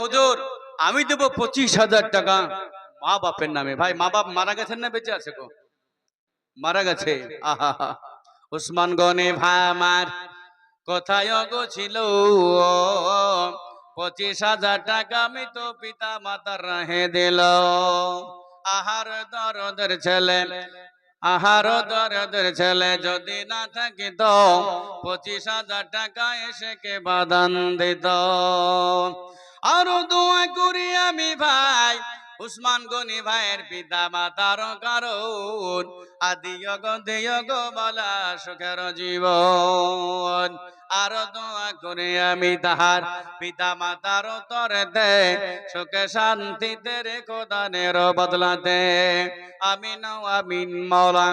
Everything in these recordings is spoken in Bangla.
হুজুর, আমি দেবো পঁচিশ হাজার টাকা। মা বাপের নামে। ভাই, মা বাপ মারা গেছেন না বেঁচে আছে গো? মারা গেছে। আহা উসমান গনে ভাই আমার কোথায় গো ছিল পঁচিশ হাজার টাকা আমি তো পিতা মাতার রাহে দিল। আহার দরদের ছেলে, আহার দরদের ছেলে যদি না থাকে তো পঁচিশ হাজার টাকা এসে কে বাদান দিত? আরও দোয়া করি আমি ভাই। উসমান গনি ভাইয়ের পিতা মাতার কারণ। আদিয়গ দেয়গ বলা সুখের জীবন। আর দোয়া করে আমি তাহার পিতা মাতার তরে দে সুখে শান্তিতে রেখো দানের বদলাতে। আমিন ও আমিন মৌলা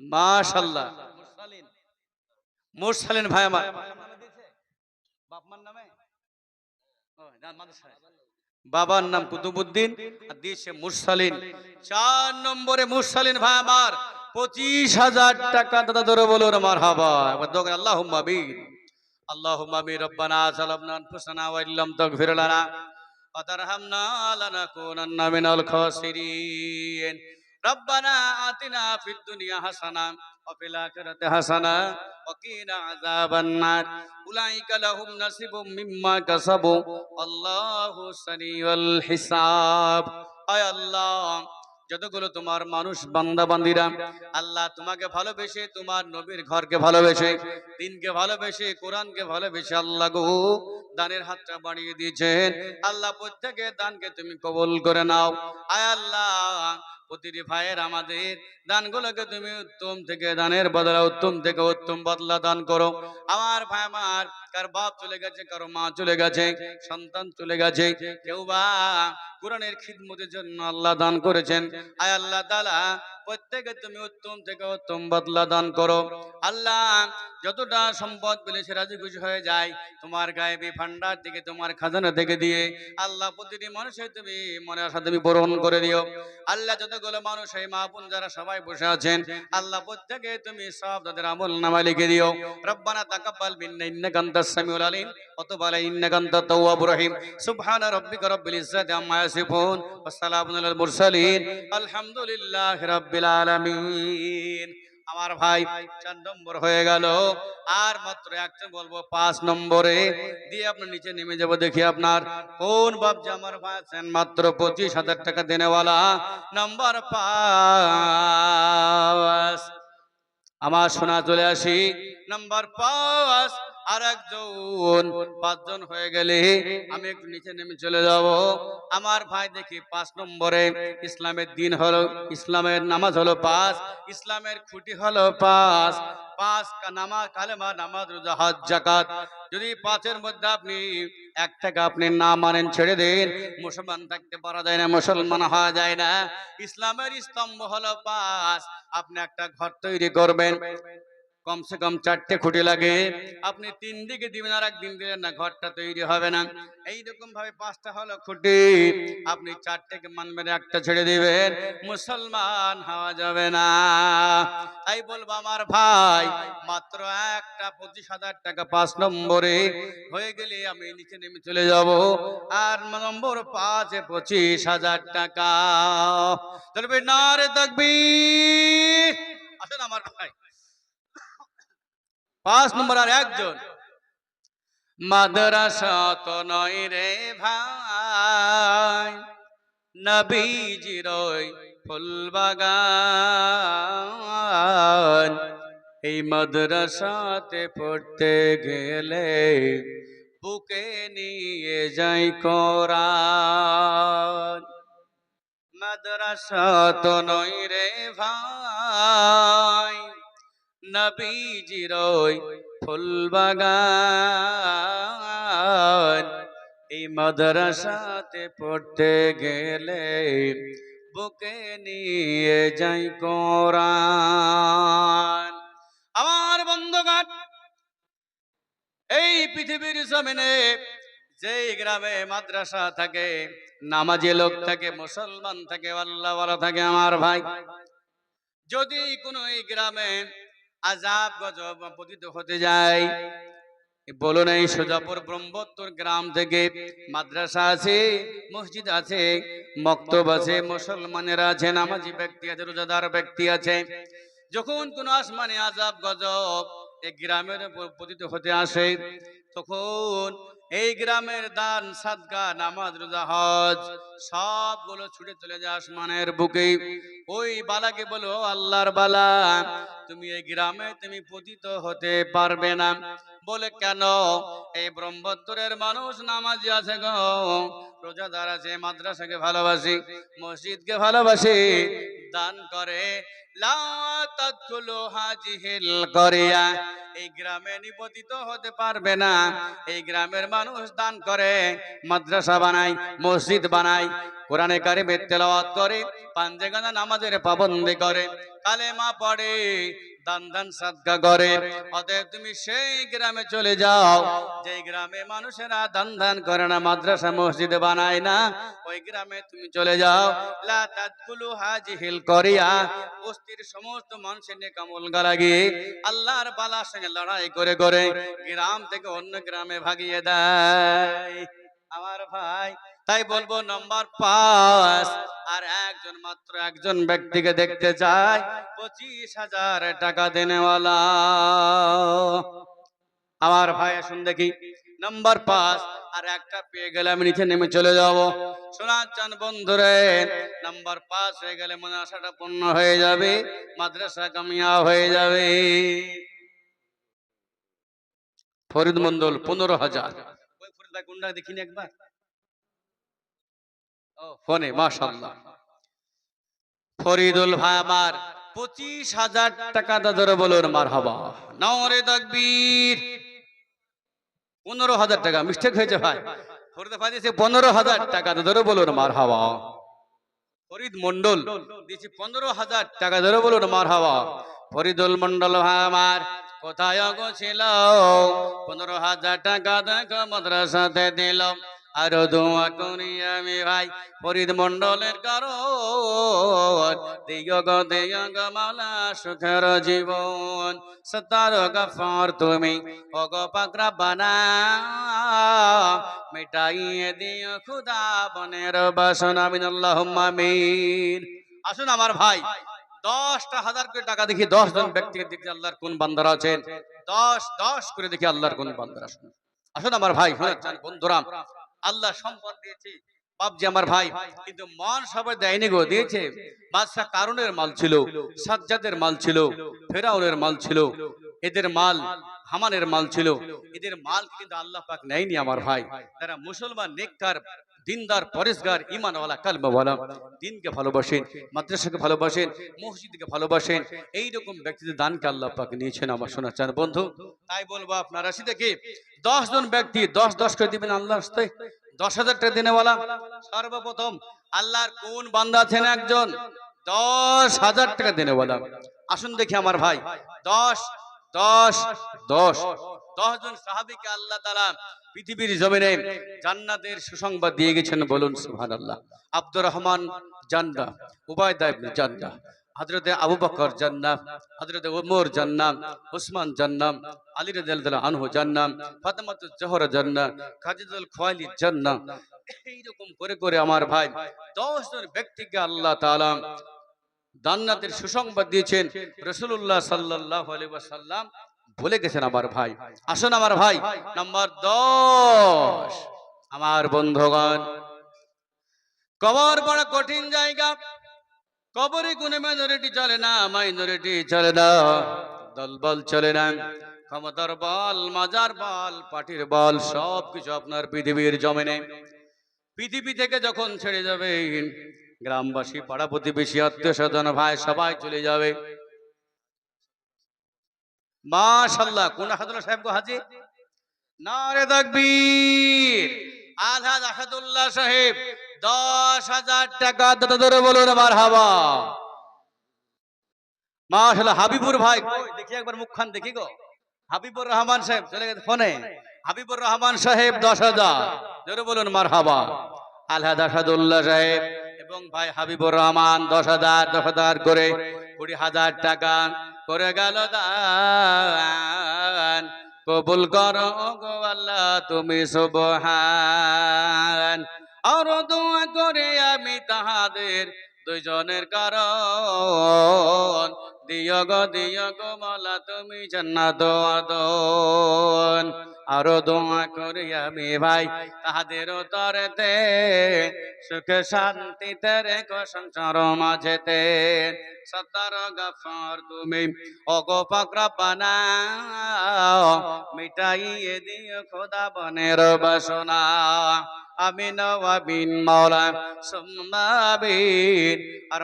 মাশাল্লাহ। মুরসালিন ভাই আমার বাপমার নামে ও, জান মাদ্রাসায়। বাবার নাম কুতুবুদ্দিন আর দিয়েছে মুরসালিন চার নম্বরে মুরসালিন ভাই আমার পঁচিশ হাজার টাকা দাদা ধরে বলো আমার হাবা এবার দোকান আল্লাহ মাবিন আল্লাহ মাবি রব্বানা সালামনা আনফুসানা ওয়া ইল্লাম তাগফির লানা ওয়া তারহামনা লানাকুনান্না মিনাল খাসিরিন ربنا آتنا في الدنيا حسنة وفي الآخرة حسنة وقنا عذاب النار أولئك لهم نصيب مما كسبوا الله سريع الحساب আয় আল্লাহ যতগুলো তোমার মানুষ বান্দা বান্দিরা আল্লাহ তোমাকে ভালোবেসে তোমার নবীর ঘরকে ভালোবেসে দিনকে ভালোবেসে কোরআনকে ভালোবেসে আল্লাহ গো দানের হাতটা বাড়িয়ে দিয়েছেন আল্লাহ প্রত্যেকের দানকে তুমি কবুল করে নাও আয় আল্লাহ প্রতিটি ভাইয়ের আমাদের দানগুলোকে তুমি উত্তম থেকে দানের বদলা উত্তম থেকে উত্তম বদলা দান করো। আমার ভাই আমার, কার বাপ চলে গেছে, কারও মা চলে গেছে, সন্তান চলে গেছে, কেউ বা কোরআনের খিদমতের জন্য আল্লাহ দান করেছেন। আয় আল্লাহ তালা প্রত্যেকে তুমি উত্তম থেকে উত্তম বদলা দান করো। আল্লাহ, যতটা সম্পদ পেলে সে রাজি খুশি হয়ে যায়। তোমার গায়েবী ভান্ডার থেকে, তোমার খাজানা থেকে দিয়ে আল্লাহ প্রতিটি মানুষের তুমি মনে আশা তুমি পূরণ করে দিও। আল্লাহ, যতগুলো মানুষ এই মাহপুন যারা সবাই বসে আছেন, আল্লাহ প্রত্যেকে তুমি সব তাদের আমল নামা লিখে দিও। রব্বানা তাকাব্বাল মিন্না ইন্নাকা আনতাস সামিউল আলিম, ওয়া তুব আলাইনা ইন্নাকা আনতাত তাওয়াবুর রহিম। সুবহানা রাব্বিকা রাব্বিল ইজ্জাতি আম্মা ইয়াসিফুন ওয়া সালামুন আলাল মুরসালিন। আলহামদুলিল্লাহি রাব্বিল আলামিন। আমার ভাই, চার নম্বর হয়ে গেল। আর মাত্র একটা বলব পাঁচ নম্বরে। দিয়ে আপনার নিচে নেমে যাব, দেখি আপনার কোন যে আমার ভাই আছেন। মাত্র পঁচিশ হাজার টাকা দেনেওয়ালা নম্বর পাঁচ। আমার শোনা চলে আসি। নাম্বার পাঁচ। আর একজন পাঁচজন হয়ে গেলে আমি একটু নিচে নেমে চলে যাব। আমার ভাই দেখি পাঁচ নম্বরে, ইসলামের দিন হলো, ইসলামের নামাজ হলো পাঁচ, ইসলামের খুঁটি হলো পাঁচ পাঁচ নামাজ কালেমা, নামাজ, রোজা, হজ জাকাত যদি পাঁচের মধ্যে আপনি এক টাকা আপনি না মানেন, ছেড়ে দিন, মুসলমান থাকতে পারা যায় না, মুসলমান হওয়া যায় না। ইসলামের স্তম্ভ হলো পাঁচ, আপনি একটা ঘর তৈরি করবেন। কমসে কম চারটে খুঁটি লাগে। আপনি তিন দিকে দিবেন আর একদিন দিলেন না, ঘরটা তৈরি হবে না। এইরকম ভাবে পাঁচটা হলো খুঁটি। আপনি চারটেকে মানবেন, একটা ছেড়ে দিবেন। মুসলমান হওয়া যাবে না। তাই বলব আমার ভাই, মাত্র একটা পঁচিশ হাজার টাকা পাঁচ নম্বরে হয়ে গেলে আমি নিচে নেমে চলে যাব। আর নম্বর পাঁচে পঁচিশ হাজার টাকা। চলবে না রে আসেন আমার ভাই। পাঁচ নম্বর আর একজন। মাদ্রাসা তো নয় রে ভাই, নবীজির ফুলবাগান। এই মাদ্রাসাতে পড়তে গেলে বুকে নিয়ে যাই কোরআন। মাদ্রাসা তো নয় রে ভাই নবীজির ওই ফুলবাগান এই মাদ্রাসাতে পড়তে গেলে বুকে নিয়ে যাই কোরআন। আমার বন্ধুগণ, এই পৃথিবীর জমিনে যেই গ্রামে মাদ্রাসা থাকে, নামাজি লোক থাকে, মুসলমান থাকে, আল্লাহওয়ালা থাকে, আমার ভাই। যদি কোনো এই গ্রামে আজাব গজব পতিত হতে যায় বলুন এই সোজাপুর ব্রহ্মোত্তর গ্রাম থেকে মাদ্রাসা আছে, মসজিদ আছে, মক্তব আছে, মুসলমানেরা আছে, নামাজি ব্যক্তি আছে, রোজাদার ব্যক্তি আছে। যখন কোন আসমানে আজাব গজব এই গ্রামের উপর পতিত হতে আসে, তখন এই গ্রামের দান সাদগা নামাজ, রোজা, হজ, সবগুলো ছুটে চলে যায় আসমানের বুকে। ওই বালাকে বলো, আল্লাহর বালা, তুমি এই গ্রামে তুমি পতিত হতে পারবে না। বলে, কেন? এই ব্রহ্মোত্তরের মানুষ নামাজি আছে গো। রোজাদার আছে, মাদ্রাসাকে ভালোবাসি, মসজিদকে ভালোবাসি, দান করে এই গ্রামে নিপতিত হতে পারবে না। এই গ্রামের মানুষ দান করে, মাদ্রাসা বানায়, মসজিদ বানায়, কোরআনে কারিমের তেলাওয়াত করে পাঞ্জেগানা নামাজের পাবন্দি করে, কালেমা পড়ে দান দান সাদকা করে। অতএব তুমি সেই গ্রামে চলে যাও। যেই গ্রামে মানুষেরা দান দান করে না, মাদ্রাসা, মসজিদ বানায় না, ওই গ্রামে তুমি চলে যাও। লা তাদখুলু হাজিহিল করিয়া। বস্তির সমস্ত মানুষের নিয়ে কামল লাগিয়ে আল্লাহর বালার সঙ্গে লড়াই করে করে গ্রাম থেকে অন্য গ্রামে ভাগিয়ে দেয়। আমার ভাই তাই বলব নম্বর পাঁচ। আর একজন মাত্র একজন ব্যক্তিকে দেখতে চাই। পঁচিশ হাজার টাকা দেনেওয়ালা। আমার ভাই শুন দেখি। নম্বর পাঁচ। আর একটা পেয়ে গেলে আমি নিচে নেমে চলে যাব। শোনার চান বন্ধুরে নাম্বার পাঁচ হয়ে গেলে মনে আশাটা পূর্ণ হয়ে যাবে। মাদ্রাসা কামিয়া হয়ে যাবে। ফরিদ মন্ডল পনেরো হাজার। দেখিনি একবার? ফোনে মাশাল্লাহ ফরিদুল ভাই আমার পঁচিশ হাজার টাকা দাদরে বলুন মার হবা নরে তকবীর। পনেরো হাজার টাকা মিস্টেক হয়েছে ভাই। ফরিদ ভাই দিয়েছে পনেরো হাজার টাকা দাদরে বলুন মার হাওয়া ফরিদ মন্ডল দিয়েছে পনেরো হাজার টাকা ধরে বলুন মার হাওয়া ফরিদুল মন্ডল ভাই আমার কোথায় গো ছিল? পনেরো হাজার টাকা দেখো, মাদ্রাসাতে দিল আরও দোয়া করি আমি ভাই, ফরিদ মন্ডলের কারণ। দিয় গো দিয় মালা সুখের জীবন সতার গফার তুমি, ও গো পাকরা বানা। মিটাইয়ে দিও খুদা বনের বাসন, আমিন আল্লাহ আমিন। আসুন আমার ভাই, দশটা হাজার করে টাকা দেখি দশ জন ব্যক্তিকে দেখি আল্লাহর কোন বান্দারা আছেন? দশ দশ করে দেখি আল্লাহর কোন বান্দারা আসুন আসুন আমার ভাই শোনেন চান বন্ধুরা আল্লাহ সম্পদ দিয়েছে। আমার ভাই, কিন্তু মন সবাই দেয়নি গো, দিয়েছে। বাদশাহ কারণের মাল ছিল, সাজ্জাদের মাল ছিল, ফেরাউনের মাল ছিল, এদের মাল হামানের মাল ছিল। এদের মাল কিন্তু আল্লাহ পাক নেয়নি আমার ভাই। তারা মুসলমান, নেককার দিনদার, পরেশগার ইমানওয়ালা কালমাওয়ালা। দিনকে ভালোবাসেন, মাদ্রাসাকে ভালোবাসেন, মসজিদকে ভালোবাসেন, এইরকম ব্যক্তিদের দানকে আল্লাহ নিয়েছেন আমার শোনা চান। বন্ধু, তাই বলব আপনার রাশি থেকে জন ব্যক্তি দশ দশ করে দিবেন আল্লাহ দশ হাজার টাকা দিনেওয়ালা? সর্বপ্রথম, আল্লাহর কোন বান্দা আছেন একজন? দশ হাজার টাকা দিনেওয়ালা। আসুন দেখি আমার ভাই। দশ দশ দশ। দশ জন সাহাবিকে আল্লাহ তালা পৃথিবীর জমিনে জান্নাতের সুসংবাদ দিয়ে গেছেন বলুন সুহান আল্লাহ আব্দুর রহমান জান্না উবায়দা ইবনে জান্না হযরতে আবু বকর জান্নাহ, হযরতে ওমর জান্নাহ ওসমান জান্নাহ, আলী রাদিয়াল্লাহু আনহু জান্নাহ, ফাতেমাতুজ জোহরা জান্নাহ খাদিজাতুল খুয়াইলিদ জান্নাহ, এইরকম করে করে আমার ভাই 10 জন ব্যক্তিকে আল্লাহ তাআলা জান্নাতের সুসংবাদ দিয়েছেন। রাসূলুল্লাহ সাল্লাল্লাহু আলাইহি ওয়াসাল্লাম বলে গেছেন আমার ভাই। আসুন আমার ভাই, নাম্বার 10 আমার বন্ধুগণ, কবর বড় কঠিন জায়গা। কবরে কোনে মাইনরিটি চলে না মাইনরিটি চলে না। দলবল চলে না। ক্ষমতার বল, মাজার বল, পাটির বল সব কিছু আপনার পৃথিবীর জমেনে। পৃথিবী থেকে যখন ছেড়ে যাবে গ্রামবাসী, পাড়া প্রতিবেশী, আত্মীয় স্বজন, ভাই, সবাই চলে যাবে। মাশাল্লাহ কোন আহাদুল্লাহ সাহেব গো হাজি? নারে তাকবীর। আলহাজ আহাদুল্লাহ সাহেব, দশ হাজার টাকা দাদা ধরে বলুন আমার হাবা। মাশাল্লাহ হাবিবুর ভাই দেখি একবার মুখখান দেখি গো। হাবিবুর রহমান সাহেব, চলে গেছে ফোনে। হাবিবুর রহমান সাহেব, দশ হাজার। জোরে বলুন মার হাবা। আলহাদ আসাদুল্লাহ সাহেব, এবং ভাই হাবিবুর রহমান, দশ হাজার দশ হাজার করে কুড়ি হাজার টাকা করে গেল দান। কবুল করো গো আল্লাহ, তুমি সুবহান। আর দোয়া করে আমি তাহাদের দুইজনের কারণ। দিয় গো, দিয় মালা তুমি জান্নাত আদন। আরও দোয়া করি আমি ভাই, তাহাদের তরেতে, সুখে শান্তিতে রেখো সংসার মাঝেতে। সত্তর গফর তুমি অগো পাকরাপানা মিটাইয়ে দিও খোদা বনের বাসনা। আমিন ওয়াবিন মাওলা সুম্মাবিন আর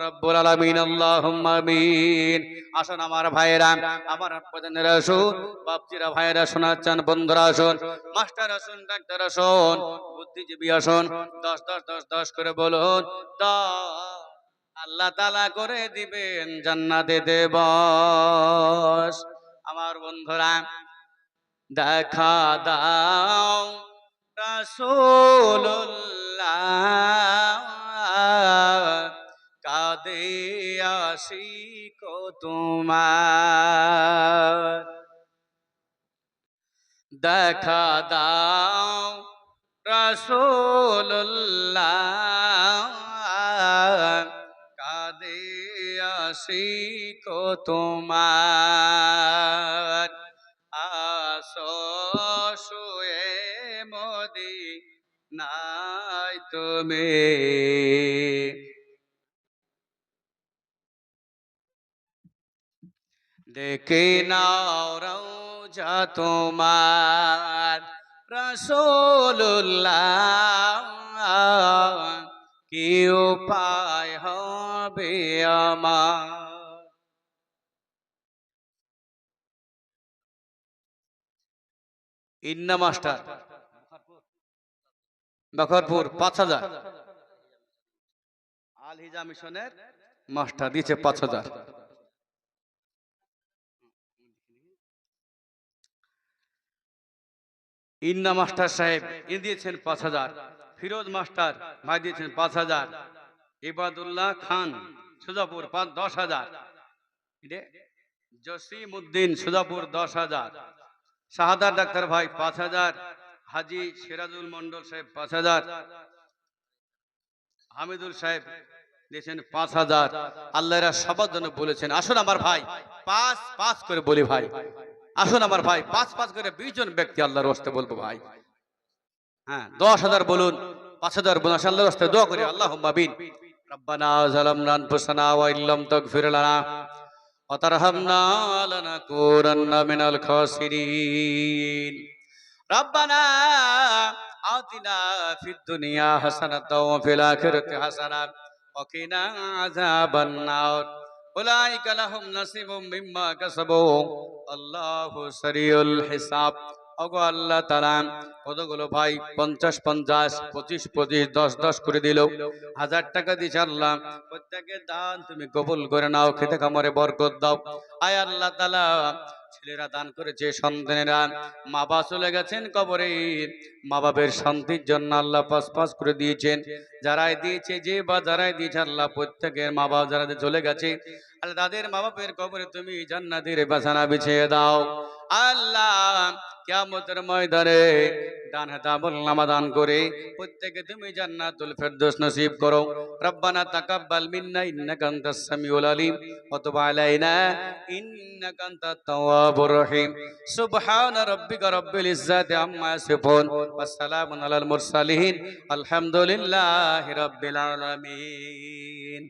রব্বুল আসুন আমার আমার বন্ধুরা মাস্টার আসুন, ডাক্তার আসুন, বুদ্ধিজীবী আসুন, দশ দশ দশ দশ করে আল্লাহ তালা করে দিবেন জান্নাতে দেবস। আমার বন্ধুরা, দেখা দাও রাসূলুল্লাহ। আশিক তোমার। দেখা দাও রসুল্লাহ কাদে আশিক তোমার। আসো শুয়ে মোদি নাই তুমি। দেখে নাও রওজা তোমার। রসুল্লাহ কি উপায় হবে আমার। ইন্না মাস্টার বখরপুর পাঁচ হাজার। আল হিজা মিশনের মাস্টার দিয়েছে পাঁচ হাজার। ইন্না মাস্টার সাহেব ইনি দিয়েছেন পাঁচ হাজার, ফিরোজ মাস্টার ভাই দিয়েছেন পাঁচ হাজার, ইবাদুল্লাহ খান সুজাপুর পাঁচ, দশ হাজার জসিম উদ্দিন সুজাপুর দশ হাজার শাহাদার ডাক্তার ভাই পাঁচ হাজার, হাজি সিরাজুল মন্ডল সাহেব পাঁচ হাজার, হামিদুল সাহেব দিয়েছেন পাঁচ হাজার। আল্লাহরা সবার জন্য বলেছেন, আসুন আমার ভাই, পাঁচ পাঁচ করে বলি ভাই। আসুন আমার ভাই পাঁচ পাঁচ করে বিশ জন ব্যক্তি আল্লাহর হস্তে বলবো ভাই হ্যাঁ দশ হাজার বলুন পাঁচ হাজার বলুন আসলে আল্লাহর হস্তে দোয়া করি আল্লাহ মাবিন ربنا ظلمنا انفسنا وان لم تغفر لنا وترحمنا لنكونن من الخاسرين ربنا آتنا في الدنيا حسنة وفي الآخرة حسنة وقنا عذاب النار উলাইকা লাহুম নাসিবুম মিম্মা কাসাবু। আল্লাহু সারিউল হিসাব। অগো আল্লাহ তারা কতগুলো ভাই পঞ্চাশ পঞ্চাশ, পঁচিশ পঁচিশ, দশ দশ করে দিল। হাজার টাকা দিয়েছে আল্লাহ। প্রত্যেকের দান তুমি কবুল করে নাও, খেতে কামরে বরকত দাও। আয় আল্লাহ তালা ছেলেরা দান করেছে, সন্তানেরা। মা বাবা চলে গেছেন কবরে। মা বাবের শান্তির জন্য আল্লাহ পাস পাস করে দিয়েছেন। যারাই দিয়েছে, যে বা যারাই দিয়েছে, আল্লাহ প্রত্যেকের মা বাবা যারা চলে গেছে, আল্লাহ তাদের মা বাপের কবরে তুমি জান্নাতের বাসানা বিছিয়ে দাও। আল্লাহ কিয়ামতের ময়দানে আলহামদুলিল্লাহি। রাব্বিল আলামিন।